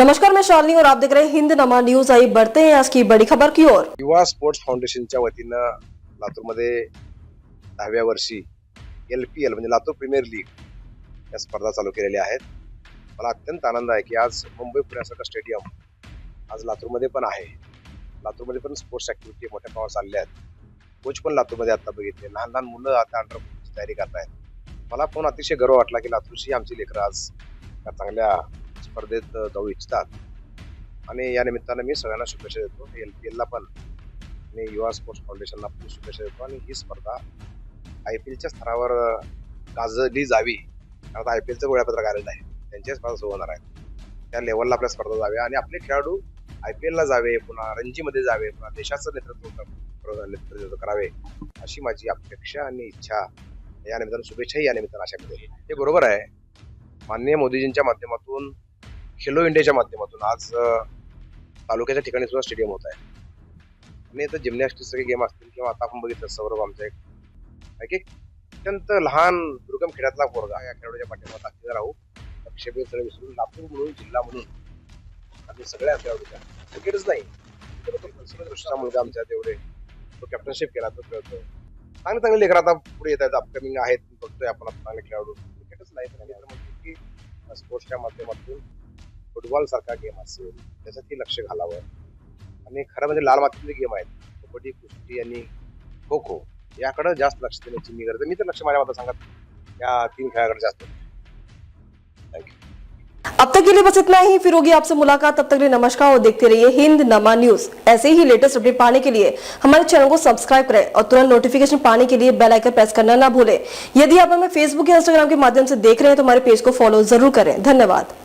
नमस्कार मैं शालिनी और आप देख रहे हैं हिंद नमा न्यूज। आई बढ़ते हैं आज की बड़ी खबर की ओर। युवा स्पोर्ट्स फाउंडेशनच्या वतीनं लातूरमध्ये दहाव्या वर्षी एल पी एल म्हणजे लातूर प्रीमियर लीग या स्पर्धा चालू केलेल्या आहेत. मला अत्यंत आनंद आहे की आज मुंबई पुण्यासारखं स्टेडियम आज लातूरमध्ये पण आहे. लातूरमध्ये पण स्पोर्ट्स ॲक्टिव्हिटी मोठ्या प्रमाणात चालल्या आहेत. कोच पण लातूरमध्ये आता बघितले. लहान लहान मुलं आता अंडर तयारी करत आहेत मला पण अतिशय गर्व वाटला की लातूरची आमची लेकरं आज चांगल्या स्पर्धेत जाऊ इच्छितात. आणि या निमित्तानं मी सगळ्यांना शुभेच्छा देतो. एल पी एलला पण आणि युवा स्पोर्ट्स फाउंडेशनला पण शुभेच्छा देतो. आणि ही स्पर्धा आय पी एलच्या स्तरावर गाजली जावी. कारण आता आय पी एलचं वेळापत्रक आलेलं आहे. त्यांच्या स्पर्धा सुरू होणार आहे त्या लेवलला आपल्या स्पर्धा जाव्या आणि आपले खेळाडू आय पी एलला जावे पुन्हा रणजीमध्ये जावे पुन्हा देशाचं नेतृत्व नेतृत्व करावे अशी माझी अपेक्षा आणि इच्छा या निमित्तानं शुभेच्छाही या निमित्तानं अशा मिळेल हे बरोबर आहे. माननीय मोदीजींच्या माध्यमातून खेलो इंडियाच्या माध्यमातून आज तालुक्याच्या ठिकाणी सुद्धा स्टेडियम होत आहे. आणि इथं जिमनॅस्टिक सगळे गेम असतील किंवा आता आपण बघितलं सौरभ आमचा एक आहे अत्यंत लहान दुर्गम खेड्यातला पोरगा या खेळाडूच्या पाठीमात ताकदीला राहू. लक्षबीर सगळे विसरून लातूर म्हणून जिल्हा म्हणून आणि सगळ्या खेळाडूच्या. क्रिकेटच नाही. तर मुलगा आमच्या तेवढे तो कॅप्टनशिप केला तो खेळतो चांगले चांगले लेकर आता पुढे येत आहेत. अपकमिंग आहेत. बघतोय आपण चांगले खेळाडू. क्रिकेटच नाही तर तर म्हणतो की स्पोर्ट्सच्या माध्यमातून फुटबॉल सारखा गेम असेल त्याच्यातही लक्ष घालावं. आणि खरं म्हणजे लाल मातीतले गेम आहेत, कबड्डी, कुस्ती आणि खो खो, याकडे जास्त लक्ष देण्याची मी गरज. मी तर लक्ष माझ्या मतात सांगत या तीन खेळाकडे जास्त अब तक के लिए बस इतना ही. फिर होगी आपसे मुलाकात. तब तक के लिए नमस्कार और देखते रहिए हिंद नमा न्यूज़. ऐसे ही लेटेस्ट अपडेट पाने के लिए हमारे चैनल को सब्सक्राइब करें और तुरंत नोटिफिकेशन पाने के लिए बेल आइकन प्रेस करना ना भूलें. यदि आप हमें फेसबुक या इंस्टाग्राम के माध्यम से देख रहे हैं तो हमारे पेज को फॉलो ज़रूर करें. धन्यवाद.